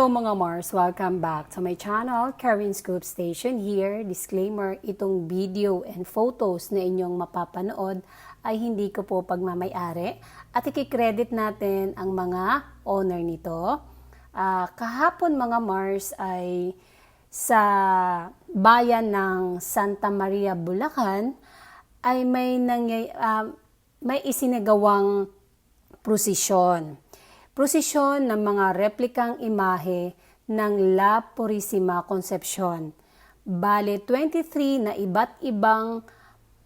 Hello mga Mars! Welcome back to my channel, Karen Scoop Station here. Disclaimer, itong video and photos na inyong mapapanood ay hindi ko po pagmamayari at ikikredit natin ang mga owner nito. Ah, kahapon mga Mars ay sa bayan ng Santa Maria, Bulacan ay may nangyay, ah, may isinagawang prosesyon. Prosesyon ng mga replikang imahe ng La Purisima Concepcion. Bale, 23 na iba't ibang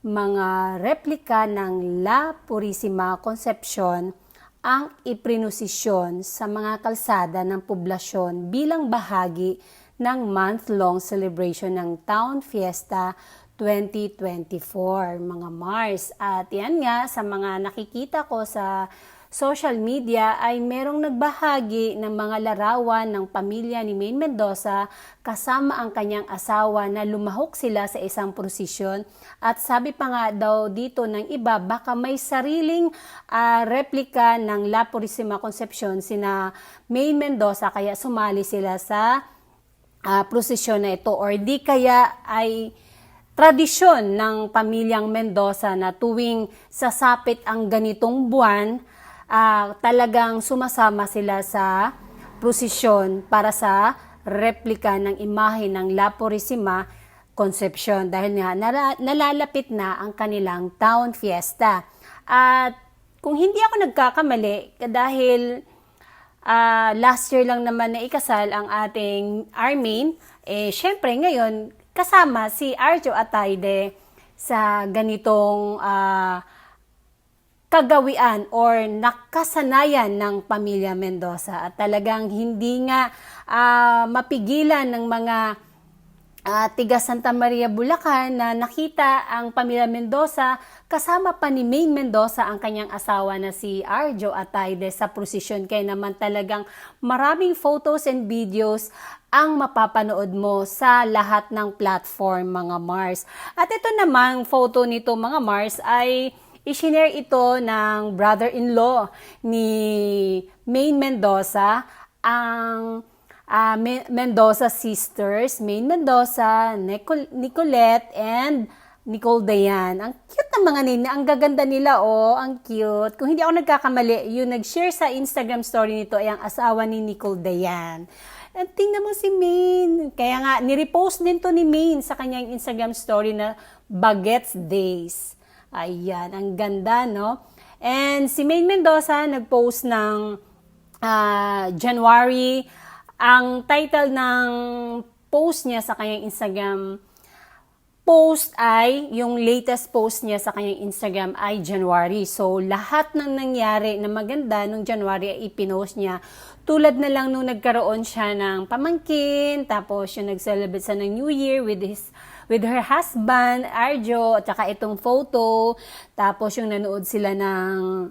mga replika ng La Purisima Concepcion ang iprinosisyon sa mga kalsada ng poblasyon bilang bahagi ng month-long celebration ng Town Fiesta 2024, mga Mars. At yan nga, sa mga nakikita ko sa social media ay merong nagbahagi ng mga larawan ng pamilya ni Maine Mendoza kasama ang kanyang asawa na lumahok sila sa isang prosesyon. At sabi pa nga daw dito ng iba baka may sariling ah, replika ng La Purisima Concepcion sina Maine Mendoza kaya sumali sila sa ah, prosesyon na ito. Or di kaya ay tradisyon ng pamilyang Mendoza na tuwing sasapit ang ganitong buwan, ah, talagang sumasama sila sa prosesyon para sa replika ng imahe ng La Purisima Concepcion dahil nga nala- nalalapit na ang kanilang town fiesta. At kung hindi ako nagkakamali, dahil Ah, last year lang naman na ikasal ang ating Armin. Eh, syempre ngayon, kasama si Arjo Atayde sa ganitong ah, kagawian or nakasanayan ng pamilya Mendoza. At talagang hindi nga ah, mapigilan ng mga ah, tiga Santa Maria, Bulacan na nakita ang pamilya Mendoza kasama pa ni Maine Mendoza ang kanyang asawa na si Arjo Atayde sa prosesyon. Kaya naman talagang maraming photos and videos ang mapapanood mo sa lahat ng platform mga Mars. At ito namang photo nito mga Mars ay isinare ito ng brother-in-law ni Maine Mendoza ang Me- Mendoza sisters, Maine Mendoza, Nicol- Nicolette, and Nicole Dayan. Ang cute ng mga name. Ang gaganda nila, oh. Ang cute. Kung hindi ako nagkakamali, yung nag-share sa Instagram story nito ay ang asawa ni Nicole Dayan. At tingnan mo si Maine. Kaya nga, nirepost din to ni Maine sa kanyang Instagram story na Baguettes Days. Ayan, ang ganda, no? And si Maine Mendoza nag-post ng ah, January. Ang title ng post niya sa kanyang Instagram post ay, yung latest post niya sa kanyang Instagram ay January. So, lahat ng nangyari na maganda nung January ay ipinost niya. Tulad na lang nung nagkaroon siya ng pamangkin, tapos yung nag-celebrate sa ng New Year with his with her husband, Arjo, at saka itong photo. Tapos yung nanood sila ng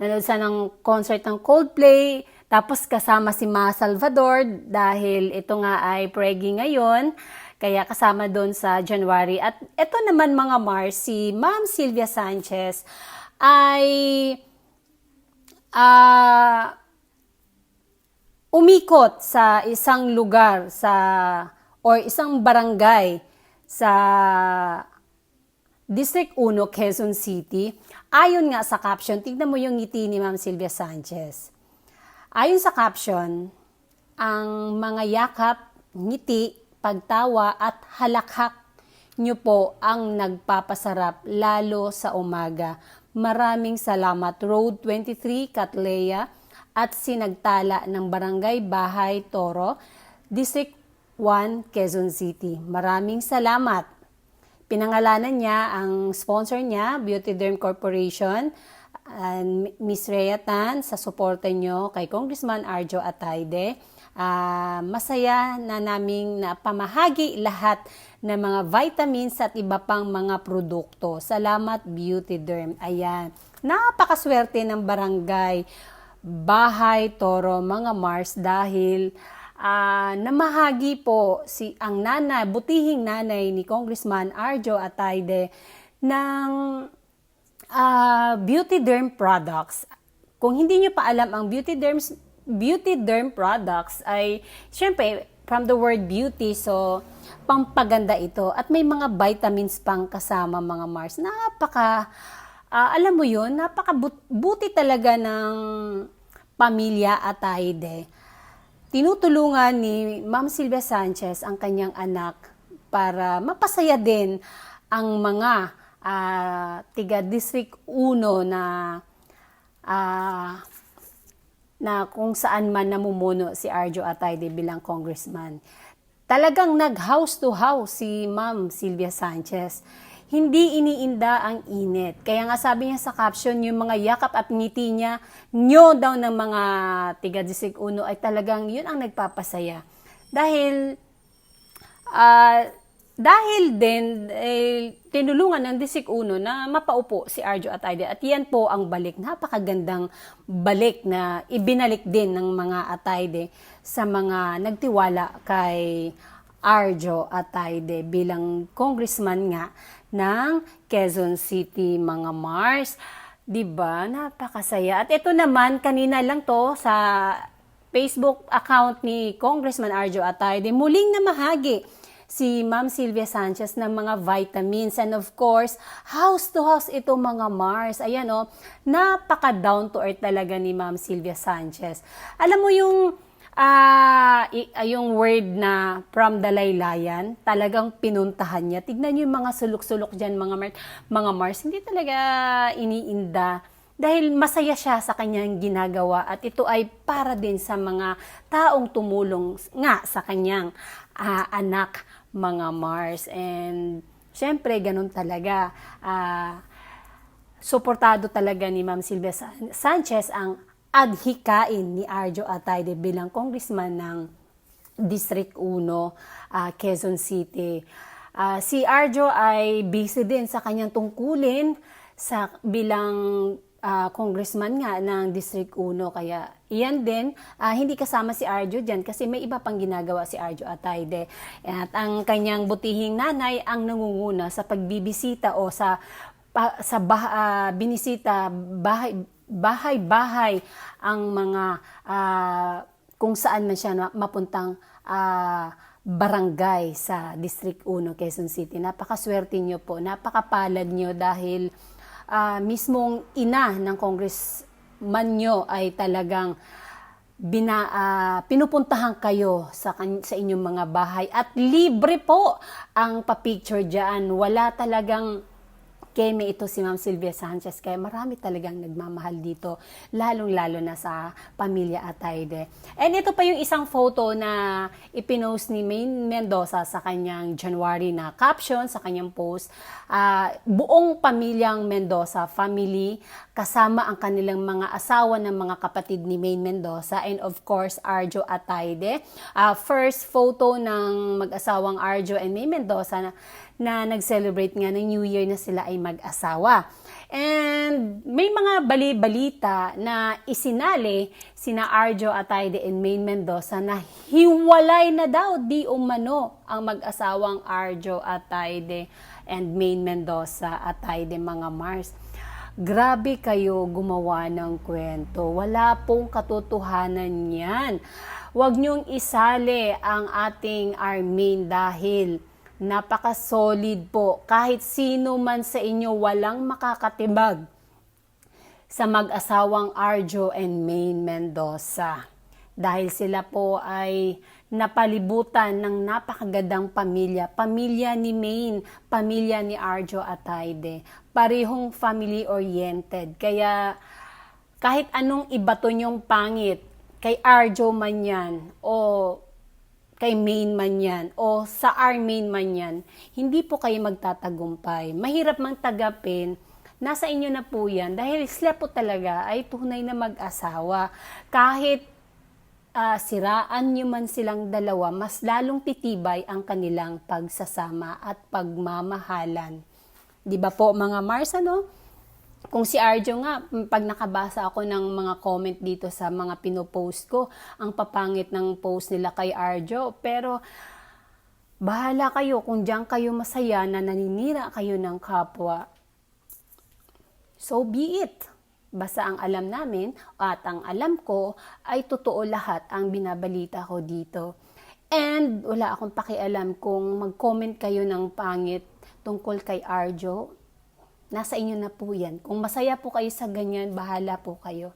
nanood sa ng concert ng Coldplay, tapos kasama si Ma Salvador dahil ito nga ay preggy ngayon, kaya kasama doon sa January. At ito naman mga Mars, si Ma'am Sylvia Sanchez ay ah umikot sa isang lugar sa or isang barangay sa District 1, Quezon City. Ayon nga sa caption, tignan mo yung ngiti ni Ma'am Sylvia Sanchez. Ayon sa caption, ang mga yakap, ngiti, pagtawa at halakhak nyo po ang nagpapasarap lalo sa umaga. Maraming salamat. Road 23, Catleya at sinagtala ng Barangay Bahay Toro, District 1, Quezon City. Maraming salamat. Pinangalanan niya ang sponsor niya, Beauty Derm Corporation, and Miss Rhea Tan sa suporta nyo kay Congressman Arjo Atayde. Ah, masaya na naming napamahagi lahat ng mga vitamins at iba pang mga produkto. Salamat Beauty Derm. Ayan. Napakaswerte ng barangay Bahay Toro, mga Mars dahil Ah, namahagi po si ang nanay, butihing nanay ni Congressman Arjo Atayde ng ah, beauty derm products. Kung hindi nyo pa alam ang beauty derms beauty derm products ay, syempre, from the word beauty, so, pampaganda ito. At may mga vitamins pang kasama mga Mars. Napaka, ah, alam mo yun, napaka buti talaga ng pamilya Ataide. Tinutulungan ni Ma'am Silvia Sanchez ang kanyang anak para mapasaya din ang mga ah, tiga District 1 na ah, na kung saan man namumuno si Arjo Atayde bilang congressman. Talagang nag-house to house si Ma'am Silvia Sanchez. Hindi iniinda ang init. Kaya nga sabi niya sa caption, yung mga yakap at ngiti niya, nyo daw ng mga tiga 1 ay talagang yun ang nagpapasaya. Dahil Ah, dahil din, eh, tinulungan ng Disik Uno na mapaupo si Arjo at Aide. At yan po ang balik. Napakagandang balik na ibinalik din ng mga Atayde sa mga nagtiwala kay Arjo Atayde bilang congressman nga ng Quezon City, mga Mars. 'Di ba? Napakasaya. At ito naman kanina lang to sa Facebook account ni Congressman Arjo Atayde, muling namahagi si Ma'am Sylvia Sanchez ng mga vitamins and of course, house to house ito mga Mars. Ayan oh, napaka down to earth talaga ni Ma'am Sylvia Sanchez. Alam mo yung ah ah, yung word na from the laylayan, talagang pinuntahan niya. Tignan niyo yung mga sulok-sulok diyan mga Mars, mga Mars, hindi talaga iniinda. Dahil masaya siya sa kanyang ginagawa at ito ay para din sa mga taong tumulong nga sa kanyang ah, anak mga Mars. And syempre ganun talaga. Ah, suportado talaga ni Ma'am Silvia San- Sanchez ang adhikain ni Arjo Atayde bilang congressman ng District 1, ah, Quezon City. Ah, si Arjo ay busy din sa kanyang tungkulin sa bilang ah, congressman nga ng District 1 kaya iyan din ah, hindi kasama si Arjo diyan kasi may iba pang ginagawa si Arjo Atayde at ang kanyang butihing nanay ang nangunguna sa pagbibisita o sa pa- sa bah- ah, binisita bahay bahay bahay ang mga ah, kung saan man siya mapuntang ah, barangay sa District 1, Quezon City. Napakaswerte nyo po, napakapalad nyo dahil ah, mismong ina ng congressman nyo ay talagang bina, ah, pinupuntahan kayo sa, sa inyong mga bahay at libre po ang papicture dyan. Wala talagang keme ito si Ma'am Sylvia Sanchez kaya marami talagang nagmamahal dito lalong-lalo na sa pamilya Atayde. And ito pa yung isang photo na ipinost ni Maine Mendoza sa kanyang January na caption sa kanyang post. Ah, buong pamilyang Mendoza family kasama ang kanilang mga asawa ng mga kapatid ni Maine Mendoza and of course Arjo Atayde. Ah, first photo ng mag-asawang Arjo and Maine Mendoza na, na nag-celebrate nga ng New Year na sila ay mag-asawa. And may mga bali-balita na isinali sina Arjo Atayde and Maine Mendoza na hiwalay na daw di umano ang mag-asawang Arjo Atayde and Maine Mendoza Atayde mga Mars. Grabe kayo gumawa ng kwento. Wala pong katotohanan yan. Huwag niyong isali ang ating Armin dahil napaka-solid po. Kahit sino man sa inyo walang makakatibag sa mag-asawang Arjo and Maine Mendoza. Dahil sila po ay napalibutan ng napakagandang pamilya. Pamilya ni Maine, pamilya ni Arjo Atayde. Parehong family-oriented. Kaya kahit anong ibato niyong pangit, kay Arjo man yan, o kay main man yan, o sa our main man yan, hindi po kayo magtatagumpay. Mahirap mang tagapin, nasa inyo na po yan. Dahil sila po talaga ay tunay na mag-asawa. Kahit ah, siraan nyo man silang dalawa, mas lalong titibay ang kanilang pagsasama at pagmamahalan. Di ba po mga Mars, ano? Kung si Arjo nga, pag nakabasa ako ng mga comment dito sa mga pinopost ko, ang papangit ng post nila kay Arjo. Pero, bahala kayo kung diyan kayo masaya na naninira kayo ng kapwa. So be it. Basta ang alam namin at ang alam ko ay totoo lahat ang binabalita ko dito. And wala akong pakialam kung mag-comment kayo ng pangit tungkol kay Arjo. Nasa inyo na po yan. Kung masaya po kayo sa ganyan, bahala po kayo.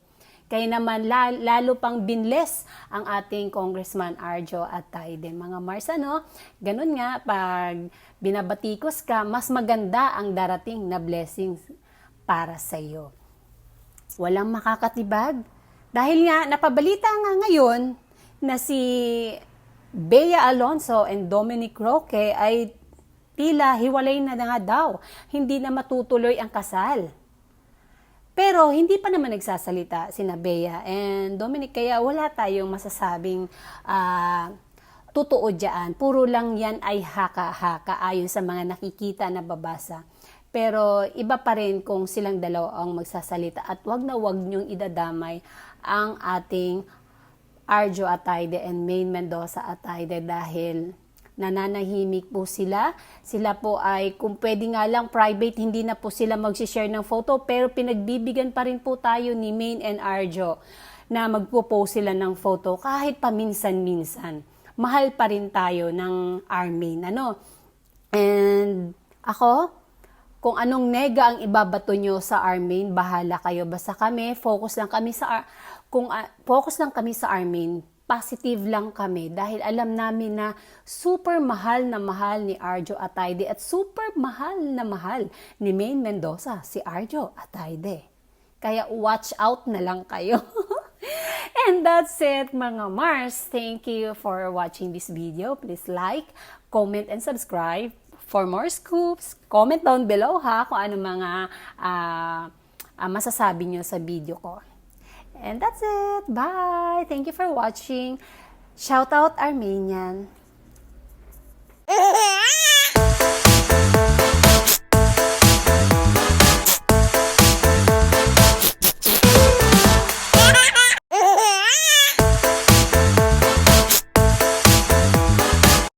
Kaya naman la- lalo pang binless ang ating Congressman Arjo at Taide. Mga Mars, ano, ganun nga, pag binabatikos ka, mas maganda ang darating na blessings para sa iyo. Walang makakatibag. Dahil nga, napabalita nga ngayon na si Bea Alonso and Dominic Roque ay tila hiwalay na nga daw. Hindi na matutuloy ang kasal. Pero hindi pa naman nagsasalita si Bea and Dominic kaya wala tayong masasabing ah, totoo dyan. Puro lang yan ay haka-haka ayon sa mga nakikita na babasa. Pero iba pa rin kung silang dalawa ang magsasalita at wag na wag niyong idadamay ang ating Arjo Atayde and Main Mendoza Atayde dahil nananahimik po sila. Sila po ay kung pwede nga lang private, hindi na po sila mag-share ng photo pero pinagbibigyan pa rin po tayo ni Main and Arjo na magpo-post sila ng photo kahit paminsan-minsan. Mahal pa rin tayo ng Armin. Ano? And ako, kung anong nega ang ibabato nyo sa Armin, bahala kayo. Basta kami, focus lang kami sa, kung ah, focus lang kami sa Armin, positive lang kami dahil alam namin na super mahal na mahal ni Arjo Atayde at super mahal na mahal ni Maine Mendoza, si Arjo Atayde. Kaya watch out na lang kayo. And that's it mga Mars. Thank you for watching this video. Please like, comment, and subscribe. For more scoops, comment down below ha kung ano mga ah, ah, masasabi nyo sa video ko. And that's it. Bye. Thank you for watching. Shout out Armenian.